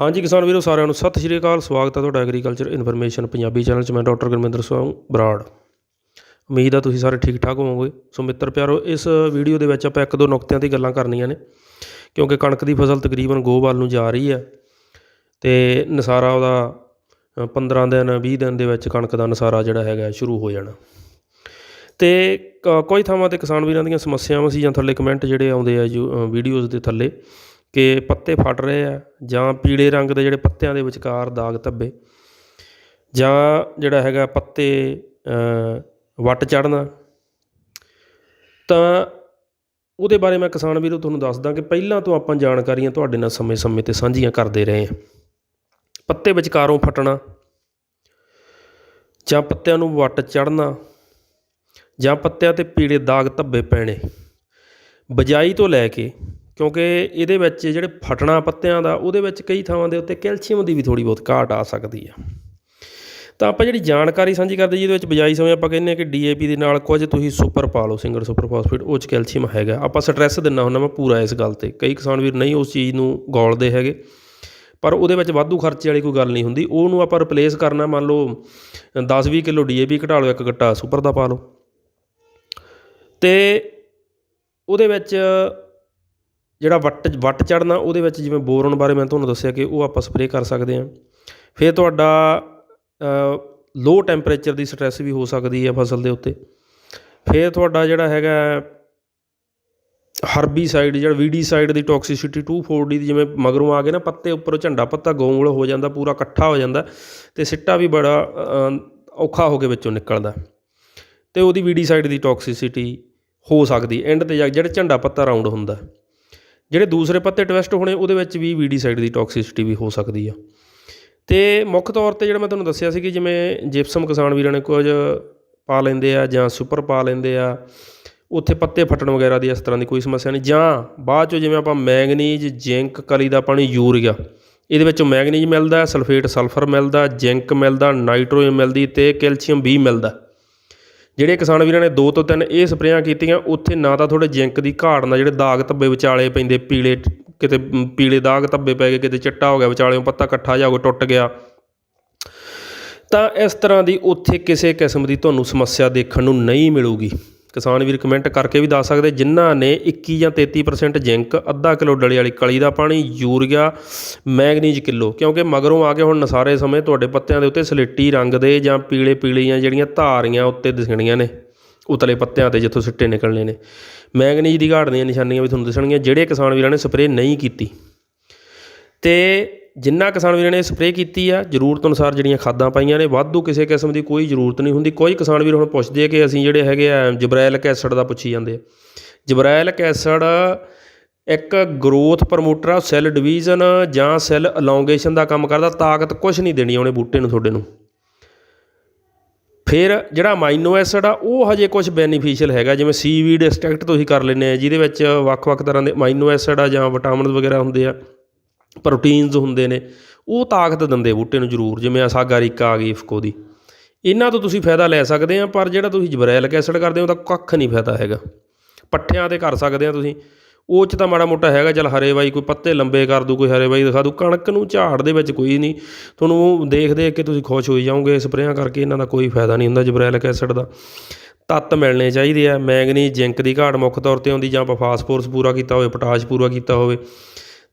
ਹਾਂਜੀ ਕਿਸਾਨ ਵੀਰੋ ਸਾਰਿਆਂ ਨੂੰ ਸਤਿ ਸ਼੍ਰੀ ਅਕਾਲ। ਸਵਾਗਤ ਹੈ ਤੁਹਾਡਾ ਐਗਰੀਕਲਚਰ ਇਨਫੋਰਮੇਸ਼ਨ ਪੰਜਾਬੀ ਚੈਨਲ 'ਚ। ਮੈਂ ਡਾਕਟਰ ਗੁਰਮਿੰਦਰ ਸਿੰਘ ਬਰਾੜ। ਉਮੀਦ ਆ ਤੁਸੀਂ ਸਾਰੇ ਠੀਕ ਠਾਕ ਹੋਵੋਗੇ। ਸੋ ਮਿੱਤਰ ਪਿਆਰੋ ਇਸ ਵੀਡੀਓ ਦੇ ਵਿੱਚ ਆਪਾਂ ਇੱਕ ਦੋ ਨੁਕਤਿਆਂ ਦੀ ਗੱਲਾਂ ਕਰਨੀਆਂ ਨੇ। ਕਿਉਂਕਿ ਕਣਕ ਦੀ ਫਸਲ ਤਕਰੀਬਨ ਗੋਬਲ ਨੂੰ ਜਾ ਰਹੀ ਹੈ ਤੇ ਨਸਾਰਾ ਉਹਦਾ ਅ, 15 ਦਿਨ 20 ਦਿਨ ਦੇ ਵਿੱਚ ਕਣਕ ਦਾ ਨਸਾਰਾ ਜਿਹੜਾ ਹੈਗਾ ਸ਼ੁਰੂ ਹੋ ਜਾਣਾ। ਤੇ ਕ- ਕੋਈ ਥਾਵਾਂ ਤੇ ਕਿਸਾਨ ਵੀਰਾਂ ਦੀਆਂ ਸਮੱਸਿਆਵਾਂ ਸੀ ਜਾਂ ਥੱਲੇ ਕਮੈਂਟ ਜਿਹੜੇ ਆਉਂਦੇ ਆ ਜੋ ਵੀਡੀਓਜ਼ ਦੇ ਥੱਲੇ ਕਿ ਪੱਤੇ ਫਟ ਰਹੇ ਆ ਜਾਂ ਪੀਲੇ ਰੰਗ ਦੇ ਜਿਹੜੇ ਪੱਤਿਆਂ ਦੇ ਵਿਚਕਾਰ ਦਾਗ ਧੱਬੇ ਜਾਂ ਜਿਹੜਾ ਹੈਗਾ ਪੱਤੇ ਵੱਟ ਚੜਨਾ ਤਾਂ ਉਹਦੇ ਬਾਰੇ ਮੈਂ ਕਿਸਾਨ ਵੀਰੋ ਤੁਹਾਨੂੰ ਦੱਸਦਾ ਕਿ ਪਹਿਲਾਂ ਤੋਂ ਆਪਾਂ ਜਾਣਕਾਰੀਆਂ ਤੁਹਾਡੇ ਨਾਲ ਸਮੇਂ-ਸਮੇਂ ਤੇ ਸਾਂਝੀਆਂ ਕਰਦੇ ਰਹੇ ਹਾਂ। ਪੱਤੇ ਵਿਚਕਾਰੋਂ ਫਟਣਾ ਜਾਂ ਪੱਤਿਆਂ ਨੂੰ ਵੱਟ ਚੜਨਾ ਜਾਂ ਪੱਤਿਆਂ ਤੇ ਪੀਲੇ ਦਾਗ ਧੱਬੇ ਪੈਣੇ। ਬਜਾਈ ਤੋਂ ਲੈ ਕੇ ਕਿਉਂਕਿ ਇਹਦੇ ਵਿੱਚ ਜਿਹੜੇ ਫਟਣਾ ਪੱਤਿਆਂ ਦਾ, ਉਹਦੇ ਵਿੱਚ ਕਈ ਥਾਵਾਂ ਦੇ ਉੱਤੇ ਕੈਲਸ਼ੀਅਮ ਦੀ ਵੀ ਥੋੜੀ ਬਹੁਤ ਘਾਟ ਆ ਸਕਦੀ ਆ। ਤਾਂ ਆਪਾਂ ਜਿਹੜੀ ਜਾਣਕਾਰੀ ਸਾਂਝੀ ਕਰਦੇ ਜਿਹਦੇ ਵਿੱਚ ਬਜਾਈ ਸਮੇਂ ਆਪਾਂ ਕਹਿੰਦੇ ਆ ਕਿ ਡੀਏਪੀ ਦੇ ਨਾਲ ਕੁਝ ਤੁਸੀਂ ਸੁਪਰ ਪਾ ਲਓ ਸਿੰਗਲ ਸੁਪਰ ਫਾਸਫੇਟ, ਉਹ 'ਚ ਕੈਲਸ਼ੀਅਮ ਹੈਗਾ। ਆਪਾਂ ਸਟ੍ਰੈਸ ਦਿੰਨਾ ਹੁੰਦਾ ਮੈਂ ਪੂਰਾ ਇਸ ਗੱਲ ਤੇ। ਕਈ ਕਿਸਾਨ ਵੀਰ ਨਹੀਂ ਉਸ ਚੀਜ਼ ਨੂੰ ਗੌਲਦੇ ਹੈਗੇ, ਪਰ ਉਹਦੇ ਵਿੱਚ ਵਾਧੂ ਖਰਚੇ ਵਾਲੀ ਕੋਈ ਗੱਲ ਨਹੀਂ ਹੁੰਦੀ। ਉਹਨੂੰ ਆਪਾਂ ਰਿਪਲੇਸ ਕਰਨਾ, ਮੰਨ ਲਓ 10-20 ਕਿਲੋ ਡੀਏਪੀ ਘਟਾ ਲਓ, ਇੱਕ ਗੱਟਾ ਸੁਪਰ ਦਾ ਪਾ ਲਓ। ਤੇ ਉਹਦੇ ਵਿੱਚ ਜਿਹੜਾ ਵੱਟ ਵੱਟ ਚੜਨਾ ਉਹਦੇ ਵਿੱਚ ਜਿਵੇਂ ਬੋਰਨ ਬਾਰੇ ਮੈਂ ਤੁਹਾਨੂੰ ਦੱਸਿਆ ਕਿ ਉਹ ਆਪਾਂ ਸਪਰੇਅ ਕਰ ਸਕਦੇ ਹਾਂ। ਫਿਰ ਤੁਹਾਡਾ ਲੋ ਟੈਂਪਰੇਚਰ ਦੀ ਸਟ੍ਰੈਸ ਵੀ ਹੋ ਸਕਦੀ ਹੈ ਫਸਲ ਦੇ ਉੱਤੇ। ਫਿਰ ਤੁਹਾਡਾ ਜਿਹੜਾ ਹੈਗਾ ਹਰਬੀਸਾਈਡ ਜਿਹੜਾ ਵੀਡੀਸਾਈਡ ਦੀ ਟੌਕਸਿਸਿਟੀ 2,4-D ਦੀ ਜਿਵੇਂ ਮਗਰੋਂ ਆ ਗਏ ਨਾ ਪੱਤੇ ਉੱਪਰੋਂ ਝੰਡਾ ਪੱਤਾ ਗੋਂਗਲ ਹੋ ਜਾਂਦਾ ਪੂਰਾ ਇਕੱਠਾ ਹੋ ਜਾਂਦਾ ਤੇ ਸਿੱਟਾ ਵੀ ਬੜਾ ਔਖਾ ਹੋ ਕੇ ਵਿੱਚੋਂ ਨਿਕਲਦਾ। ਤੇ ਉਹਦੀ ਵੀਡੀਸਾਈਡ ਦੀ ਟੌਕਸਿਸਿਟੀ ਹੋ ਸਕਦੀ ਐਂਡ ਤੇ ਜਾ ਕੇ ਜਿਹੜਾ ਝੰਡਾ ਪੱਤਾ ਰਾਉਂਡ ਹੁੰਦਾ। ਜਿਹੜੇ ਦੂਸਰੇ ਪੱਤੇ ਟਵਿਸਟ ਹੋਣੇ, ਉਹਦੇ ਵਿੱਚ ਵੀ ਵੀਡੀਸਾਈਡ ਦੀ ਟੌਕਸਿਸਿਟੀ ਵੀ ਹੋ ਸਕਦੀ ਆ। ਤੇ ਮੁੱਖ ਤੌਰ ਤੇ ਜਿਹੜਾ ਮੈਂ ਤੁਹਾਨੂੰ ਦੱਸਿਆ ਸੀ ਕਿ ਜਿਵੇਂ ਜਿਪਸਮ ਕਿਸਾਨ ਵੀਰਾਂ ਨੇ ਕੁਝ ਪਾ ਲੈਂਦੇ ਆ ਜਾਂ ਸੁਪਰ ਪਾ ਲੈਂਦੇ ਆ, ਉੱਥੇ ਪੱਤੇ ਫਟਣ ਵਗੈਰਾ ਦੀ ਇਸ ਤਰ੍ਹਾਂ ਦੀ ਕੋਈ ਸਮੱਸਿਆ ਨਹੀਂ। ਜਾਂ ਬਾਅਦ ਚੋਂ ਜਿਵੇਂ ਆਪਾਂ ਮੈਂਗਨੀਜ਼ ਜ਼ਿੰਕ ਕਲੀ ਦਾ ਪਾਣੀ ਯੂਰੀਆ, ਇਹਦੇ ਵਿੱਚੋਂ ਮੈਂਗਨੀਜ਼ ਮਿਲਦਾ ਸਲਫੇਟ ਸਲਫਰ ਮਿਲਦਾ ਜ਼ਿੰਕ ਮਿਲਦਾ ਨਾਈਟ੍ਰੋਜਨ ਮਿਲਦੀ ਤੇ ਕੈਲਸ਼ੀਅਮ ਵੀ ਮਿਲਦਾ। ਜਿਹੜੇ ਕਿਸਾਨ ਵੀਰਾਂ ਨੇ ਦੋ ਤੋਂ ਤਿੰਨ ਇਹ ਸਪਰੇਆਂ ਕੀਤੀਆਂ, ਉੱਥੇ ਨਾ ਤਾਂ ਥੋੜੇ ਜ਼ਿੰਕ ਦੀ ਘਾਟ ਨਾਲ ਜਿਹੜੇ ਦਾਗ ਧੱਬੇ ਵਿਚਾਲੇ ਪੈਂਦੇ, ਪੀਲੇ ਕਿਤੇ ਪੀਲੇ ਦਾਗ ਧੱਬੇ ਪੈ ਗਏ, ਕਿਤੇ ਚਿੱਟਾ ਹੋ ਗਿਆ, ਵਿਚਾਲਿਓਂ ਪੱਤਾ ਇਕੱਠਾ ਜਾ ਹੋ ਗਿਆ, ਟੁੱਟ ਗਿਆ। ਤਾਂ ਇਸ ਤਰ੍ਹਾਂ ਦੀ ਉੱਥੇ ਕਿਸੇ ਕਿਸਮ ਦੀ ਤੁਹਾਨੂੰ ਸਮੱਸਿਆ ਦੇਖਣ ਨੂੰ ਨਹੀਂ ਮਿਲੂਗੀ। ਕਿਸਾਨ ਵੀਰ ਕਮੈਂਟ ਕਰਕੇ ਵੀ ਦੱਸ ਸਕਦੇ, ਜਿਨ੍ਹਾਂ ਨੇ 21 ਜਾਂ 33% ਜ਼ਿੰਕ, ਅੱਧਾ ਕਿਲੋ ਡਲੇ ਵਾਲੀ ਕਲੀ ਦਾ ਪਾਣੀ, ਯੂਰੀਆ, ਮੈਗਨੀਜ਼ ਕਿਲੋ। ਕਿਉਂਕਿ ਮਗਰੋਂ ਆ ਕੇ ਹੁਣ ਨਸਾਰੇ ਸਮੇਂ ਤੁਹਾਡੇ ਪੱਤਿਆਂ ਦੇ ਉੱਤੇ ਸਲੇਟੀ ਰੰਗ ਦੇ ਜਾਂ ਪੀਲੇ ਪੀਲੀਆਂ ਜਿਹੜੀਆਂ ਧਾਰੀਆਂ ਉੱਤੇ ਦਿਸਣੀਆਂ ਨੇ, ਉਤਲੇ ਪੱਤਿਆਂ ਤੇ ਜਿੱਥੋਂ ਸਿੱਟੇ ਨਿਕਲਣੇ ਨੇ। ਮੈਗਨੀਜ਼ ਦੀ ਘਾਟ ਦੀਆਂ ਨਿਸ਼ਾਨੀਆਂ ਵੀ ਤੁਹਾਨੂੰ ਦਿਸਣਗੀਆਂ, ਜਿਹੜੇ ਕਿਸਾਨ ਵੀਰਾਂ ਨੇ ਸਪਰੇਅ ਨਹੀਂ ਕੀਤੀ। ਤੇ ਜਿੰਨਾ ਕਿਸਾਨ ਵੀਰਾਂ ਨੇ ਸਪਰੇਅ ਕੀਤੀ ਆ, ਜ਼ਰੂਰਤ ਅਨੁਸਾਰ ਜਿਹੜੀਆਂ ਖਾਦਾਂ ਪਾਈਆਂ ਨੇ, ਵਾਧੂ ਕਿਸੇ ਕਿਸਮ ਦੀ ਕੋਈ ਜ਼ਰੂਰਤ ਨਹੀਂ ਹੁੰਦੀ। ਕੋਈ ਕਿਸਾਨ ਵੀਰ ਹੁਣ ਪੁੱਛਦੇ ਆ ਕਿ ਅਸੀਂ ਜਿਹੜੇ ਹੈਗੇ ਆ ਜਬਰੈਲਿਕ ਐਸਿਡ ਦਾ ਪੁੱਛੀ ਜਾਂਦੇ ਆ। ਜਬਰੈਲਿਕ ਐਸਿਡ ਇੱਕ ਗਰੋਥ ਪ੍ਰਮੋਟਰ ਆ ਸੈੱਲ ਡਿਵੀਜ਼ਨ ਜਾਂ ਸੈੱਲ ਅਲੋਂਗੇਸ਼ਨ ਦਾ ਕੰਮ ਕਰਦਾ, ਤਾਕਤ ਕੁਝ ਨਹੀਂ ਦੇਣੀ ਉਹਨੇ ਬੂਟੇ ਨੂੰ, ਤੁਹਾਡੇ ਨੂੰ। ਫਿਰ ਜਿਹੜਾ ਅਮਾਈਨੋ ਐਸਿਡ ਆ, ਉਹ ਹਜੇ ਕੁਝ ਬੈਨੀਫੀਸ਼ੀਅਲ ਹੈਗਾ, ਜਿਵੇਂ ਸੀਵੀਡ ਐਕਸਟ੍ਰੈਕਟ ਤੁਸੀਂ ਕਰ ਲੈਂਦੇ ਆ, ਜਿਹਦੇ ਵਿੱਚ ਵੱਖ-ਵੱਖ ਤਰ੍ਹਾਂ ਦੇ ਅਮਾਈਨੋ ਐਸਿਡ ਆ ਜਾਂ ਵਿਟਾਮਿਨ ਵਗੈਰਾ ਹੁੰਦੇ ਆ। ਪ੍ਰੋਟੀਨਸ ਹੁੰਦੇ ਨੇ, ਉਹ ਤਾਕਤ ਦਿੰਦੇ ਬੂਟੇ ਨੂੰ ਜ਼ਰੂਰ, ਜਿਵੇਂ ਆ ਸਾਗਾਰੀਕਾ ਆ ਗਈ ਇਫਕੋ ਦੀ। ਇਹਨਾਂ ਤੋਂ ਤੁਸੀਂ ਫਾਇਦਾ ਲੈ ਸਕਦੇ ਆ, ਪਰ ਜਿਹੜਾ ਤੁਸੀਂ ਜਬਰੈਲਿਕ ਐਸਿਡ ਕਰਦੇ ਹੋ ਤਾਂ ਕੱਖ ਨਹੀਂ ਫਾਇਦਾ ਹੈਗਾ। ਪੱਠਿਆਂ ਤੇ ਕਰ ਸਕਦੇ ਆ ਤੁਸੀਂ। ਉਹ 'ਚ ਤਾਂ ਮਾੜਾ ਮੋਟਾ ਹੈਗਾ, ਚੱਲ ਹਰੇ ਬਾਈ ਕੋਈ ਪੱਤੇ ਲੰਬੇ ਕਰ ਦੂ, ਕੋਈ ਹਰੇ ਬਾਈ ਦਿਖਾ ਦੂ। ਕਣਕ ਨੂੰ ਝਾੜ ਦੇ ਵਿੱਚ ਕੋਈ ਨਹੀਂ। ਤੁਹਾਨੂੰ ਦੇਖ ਦੇਖ ਕੇ ਤੁਸੀਂ ਖੁਸ਼ ਹੋਈ ਜਾਓਗੇ, ਸਪਰੇਆਂ ਕਰਕੇ ਇਹਨਾਂ ਦਾ ਕੋਈ ਫਾਇਦਾ ਨਹੀਂ ਹੁੰਦਾ ਜਬਰੈਲਿਕ ਐਸਿਡ ਦਾ। ਤੱਤ ਮਿਲਣੇ ਚਾਹੀਦੇ ਆ। ਮੈਂਗਨੀ ਜ਼ਿੰਕ ਦੀ ਘਾਟ ਮੁੱਖ ਤੌਰ ਤੇ ਆਉਂਦੀ, ਜਾਂ ਆਪਾਂ ਫਾਸਫੋਰਸ ਪੂਰਾ ਕੀਤਾ ਹੋਵੇ ਪੋਟਾਸ਼ ਪੂਰਾ ਕੀਤਾ ਹੋਵੇ।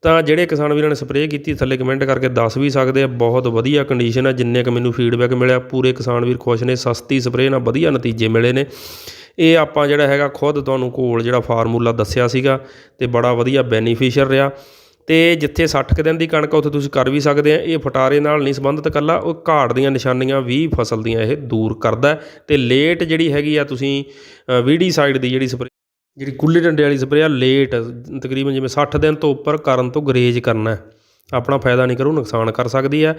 ਤਾਂ ਜਿਹੜੇ ਕਿਸਾਨ ਵੀਰਾਂ ਨੇ ਸਪਰੇਅ ਕੀਤੀ, ਥੱਲੇ ਕਮੈਂਟ ਕਰਕੇ ਦੱਸ ਵੀ ਸਕਦੇ ਆ, ਬਹੁਤ ਵਧੀਆ ਕੰਡੀਸ਼ਨ ਆ, ਜਿੰਨੇ ਕ ਮੈਨੂੰ ਫੀਡਬੈਕ ਮਿਲਿਆ, ਪੂਰੇ ਕਿਸਾਨ ਵੀਰ ਖੁਸ਼ ਨੇ, ਸਸਤੀ ਸਪਰੇਅ ਨਾਲ ਵਧੀਆ ਨਤੀਜੇ ਮਿਲੇ ਨੇ। ਇਹ ਆਪਾਂ ਜਿਹੜਾ ਹੈਗਾ ਖੁਦ ਤੁਹਾਨੂੰ ਕੋਲ ਜਿਹੜਾ ਫਾਰਮੂਲਾ ਦੱਸਿਆ ਸੀਗਾ, ਤੇ ਬੜਾ ਵਧੀਆ ਬੈਨੀਫੀਸ਼ੀਅਲ ਰਿਹਾ। ਤੇ ਜਿੱਥੇ 60 ਕੁ ਦਿਨ ਦੀ ਕਣਕ ਉੱਥੇ ਤੁਸੀਂ ਕਰ ਵੀ ਸਕਦੇ ਆ, ਇਹ ਫਟਾਰੇ ਨਾਲ ਨਹੀਂ ਸੰਬੰਧਿਤ ਕੱਲਾ ਉਹ ਘਾੜ ਦੀਆਂ ਨਿਸ਼ਾਨੀਆਂ ਵੀ ਫਸਲ ਦੀਆਂ ਇਹ ਦੂਰ ਕਰਦਾ ਹੈ। ਤੇ ਲੇਟ ਜਿਹੜੀ ਹੈਗੀ ਆ ਤੁਸੀਂ ਵੀਡੀ ਸਾਈਡ ਦੀ ਜਿਹੜੀ ਸਪਰੇ ਜਿਹੜੀ ਗੁੱਲੀ ਡੰਡੇ ਵਾਲੀ ਸਪਰੇਅ ਆ ਲੇਟ ਤਕਰੀਬਨ ਜਿਵੇਂ ਸੱਠ ਦਿਨ ਤੋਂ ਉੱਪਰ ਕਰਨ ਤੋਂ ਗਰੇਜ ਕਰਨਾ ਆਪਣਾ ਫਾਇਦਾ ਨਹੀਂ ਕਰੂ, ਨੁਕਸਾਨ ਕਰ ਸਕਦੀ ਹੈ।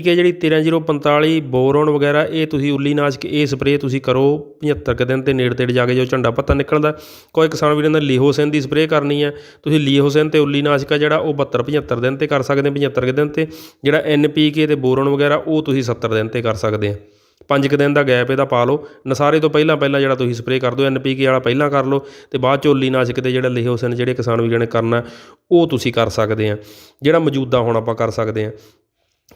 ਕੇ ਜਿਹੜੀ 13045 ਬੋਰੋਨ ਵਗੈਰਾ, ਇਹ ਤੁਸੀਂ ਉੱਲੀ ਨਾਸ਼ਕ ਇਹ ਸਪਰੇਅ ਤੁਸੀਂ ਕਰੋ 75 ਕੁ ਦਿਨ ਤੇ ਨੇੜ ਤੇੜ ਜਾ ਕੇ ਜੋ ਝੰਡਾ ਪੱਤਾ ਨਿਕਲਦਾ। ਕੋਈ ਕਿਸਾਨ ਵੀਰਾਂ ਦਾ ਲੀਹੋਸੈਨ ਦੀ ਸਪਰੇਅ ਕਰਨੀ ਹੈ, ਤੁਸੀਂ ਲੀਹੋਸੈਨ ਤੇ ਉੱਲੀਨਾਸ਼ਕ ਆ ਜਿਹੜਾ ਉਹ 72 75 ਦਿਨ ਤੇ ਕਰ ਸਕਦੇ ਹੋ 75 ਕੁ ਦਿਨ ਤੇ। ਜਿਹੜਾ ਐੱਨ ਪੀ ਕੇ ਤੇ ਬੋਰੋਨ ਵਗੈਰਾ, ਉਹ ਤੁਸੀਂ 70 ਦਿਨ ਤੇ ਕਰ ਸਕਦੇ ਆ ਪੰਜ ਕੁ ਦਿਨ ਦਾ ਗੈਪ ਇਹਦਾ ਪਾ ਲਓ। ਨਸਾਰੇ ਤੋਂ ਪਹਿਲਾਂ ਪਹਿਲਾਂ ਜਿਹੜਾ ਤੁਸੀਂ ਸਪਰੇਅ ਕਰ ਦਿਓ ਐਨਪੀਕੇ ਵਾਲਾ ਪਹਿਲਾਂ ਕਰ ਲਓ ਤੇ ਬਾਅਦ ਚੋਲੀ ਨਾਸ਼ਕ ਤੇ ਜਿਹੜਾ ਲਿਖੇ ਹੁਸਨ ਜਿਹੜੇ ਕਿਸਾਨ ਵੀਰਾਂ ਨੇ ਕਰਨਾ, ਉਹ ਤੁਸੀਂ ਕਰ ਸਕਦੇ ਆ। ਜਿਹੜਾ ਮੌਜੂਦਾ ਹੁਣ ਆਪਾਂ ਕਰ ਸਕਦੇ ਆ।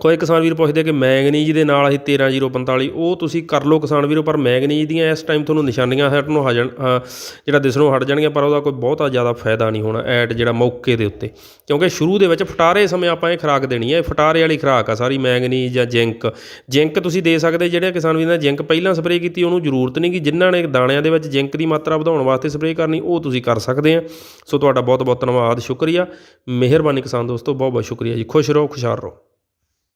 ਕੋਈ ਕਿਸਾਨ ਵੀਰ ਪੁੱਛਦੇ ਕਿ ਮੈਗਨੀਜ਼ ਦੇ ਨਾਲ ਅਸੀਂ 13045 ਉਹ ਤੁਸੀਂ ਕਰ ਲਓ ਕਿਸਾਨ ਵੀਰੋ ਪਰ ਮੈਗਨੀਜ਼ ਦੀਆਂ ਇਸ ਟਾਈਮ ਤੁਹਾਨੂੰ ਨਿਸ਼ਾਨੀਆਂ ਹਟ ਨੂੰ ਹਜਣ ਅ, ਜਿਹੜਾ ਦਿਸਣੋਂ ਹਟ ਜਾਣਗੀਆਂ ਪਰ ਉਹਦਾ ਕੋਈ ਬਹੁਤਾ ਜ਼ਿਆਦਾ ਫਾਇਦਾ ਨਹੀਂ ਹੋਣਾ ਐਟ ਜਿਹੜਾ ਮੌਕੇ ਦੇ ਉੱਤੇ। ਕਿਉਂਕਿ ਸ਼ੁਰੂ ਦੇ ਵਿੱਚ ਫਟਾਰੇ ਸਮੇਂ ਆਪਾਂ ਇਹ ਖੁਰਾਕ ਦੇਣੀ ਹੈ ਇਹ ਫਟਾਰੇ ਵਾਲੀ ਖੁਰਾਕ ਆ ਸਾਰੀ ਮੈਂਗਨੀਜ਼ ਜਾਂ ਜਿੰਕ। ਜਿੰਕ ਤੁਸੀਂ ਦੇ ਸਕਦੇ ਜਿਹੜੇ ਕਿਸਾਨ ਵੀਰਾਂ ਨੇ ਜਿੰਕ ਪਹਿਲਾਂ ਸਪਰੇਅ ਕੀਤੀ ਉਹਨੂੰ ਜ਼ਰੂਰਤ ਨਹੀਂ ਕਿ ਜਿਨ੍ਹਾਂ ਨੇ ਦਾਣਿਆਂ ਦੇ ਵਿੱਚ ਜਿੰਕ ਦੀ ਮਾਤਰਾ ਵਧਾਉਣ ਵਾਸਤੇ ਸਪਰੇਅ ਕਰਨੀ ਉਹ ਤੁਸੀਂ ਕਰ ਸਕਦੇ ਆ। ਸੋ ਤੁਹਾਡਾ ਬਹੁਤ ਬਹੁਤ ਧੰਨਵਾਦ ਸ਼ੁਕਰੀਆ। ਮਿਹਰਬਾਨੀ ਕਿਸਾਨ ਦੋਸਤੋ ਬਹੁਤ ਬਹੁਤ ਸ਼ੁਕਰੀਆ ਜੀ। ਖੁਸ਼ ਰਹੋ ਖੁਸ਼ਹਾਲ ਰਹੋ।